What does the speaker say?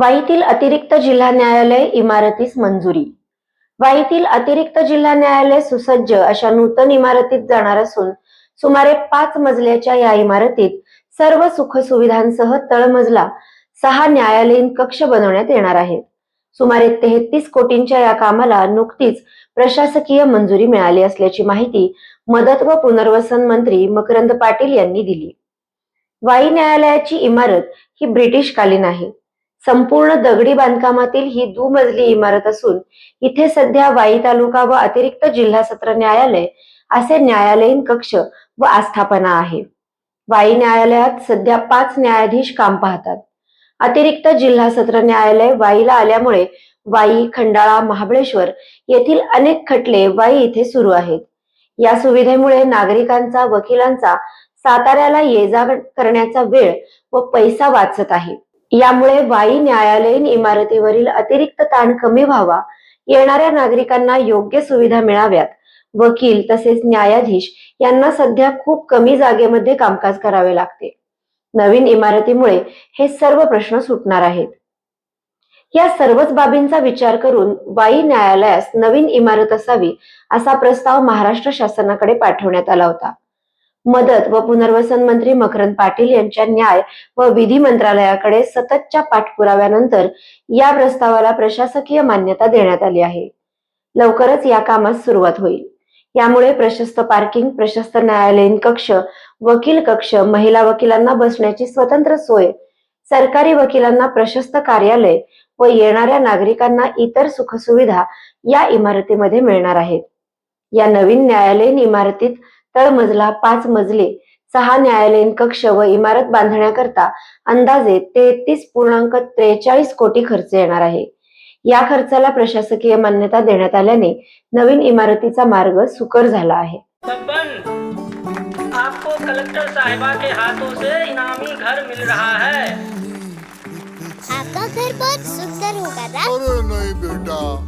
वाईतील अतिरिक्त जिल्हा न्यायालय इमारतीस मंजुरी. वाईतील अतिरिक्त जिल्हा न्यायालय सुसज्ज अशा नूतन इमारतीत जाणार असून सुमारे पाच मजल्याच्या या इमारतीत सर्व सुखसुविधांसह तळमजला सहा न्यायालयीन कक्ष बनवण्यात येणार आहेत. सुमारे तेहतीस कोटींच्या या कामाला नुकतीच प्रशासकीय मंजुरी मिळाली असल्याची माहिती मदत व पुनर्वसन मंत्री मकरंद पाटील यांनी दिली. वाई न्यायालयाची इमारत ही ब्रिटिशकालीन आहे. संपूर्ण दगडी बांधकामातील ही दुमजली इमारत असून इथे सध्या वाई तालुका व अतिरिक्त जिल्हा सत्र न्यायालय असे न्यायालयीन कक्ष व आस्थापना आहे. वाई न्यायालयात सध्या पाच न्यायाधीश काम पाहतात. अतिरिक्त जिल्हा सत्र न्यायालय वाईला आल्यामुळे वाई खंडाळा महाबळेश्वर येथील अनेक खटले वाई इथे सुरू आहेत. या सुविधेमुळे नागरिकांचा वकिलांचा साताऱ्याला ये जा करण्याचा वेळ व पैसा वाचत आहे. यामुळे वाई न्यायालयीन इमारतीवरील अतिरिक्त ताण कमी व्हावा. येणाऱ्या नागरिकांना योग्य सुविधा मिळाव्यात. वकील तसेच न्यायाधीश यांना सध्या खूप कमी जागेमध्ये कामकाज करावे लागते. नवीन इमारतीमुळे हे सर्व प्रश्न सुटणार आहेत. या सर्वच बाबींचा विचार करून वाई न्यायालयास नवीन इमारत असावी असा प्रस्ताव महाराष्ट्र शासनाकडे पाठवण्यात आला होता. मदत व पुनर्वसन मंत्री मकरंद पाटील यांच्या न्याय व विधी मंत्रालयाकडे सततच्या पाठपुराव्यानंतर या प्रस्तावाला प्रशासकीय मान्यता देण्यात आली आहे. लवकरच या कामास सुरुवात होईल. यामुळे प्रशस्त पार्किंग प्रशस्त न्यायालयीन कक्ष वकील कक्ष महिला वकिलांना बसण्याची स्वतंत्र सोय सरकारी वकिलांना प्रशस्त कार्यालय व येणाऱ्या नागरिकांना इतर सुखसुविधा या इमारतीमध्ये मिळणार आहेत. या नवीन न्यायालयीन इमारतीत तळमजला पाच मजले सहा न्यायालयीन कक्ष व इमारत बांधण्याकरता अंदाजे तेहतीस पूर्णांक त्रेचाळीस कोटी खर्च येणार आहे. या खर्चाला प्रशासकीय मान्यता देण्यात आल्याने नवीन इमारतीचा मार्ग सुकर झाला आहे. आपको कलेक्टर साहिबा के हाथों से इनामी घर मिल रहा है। आपका घर बहुत सुंदर होगा ना? अरे नहीं बेटा।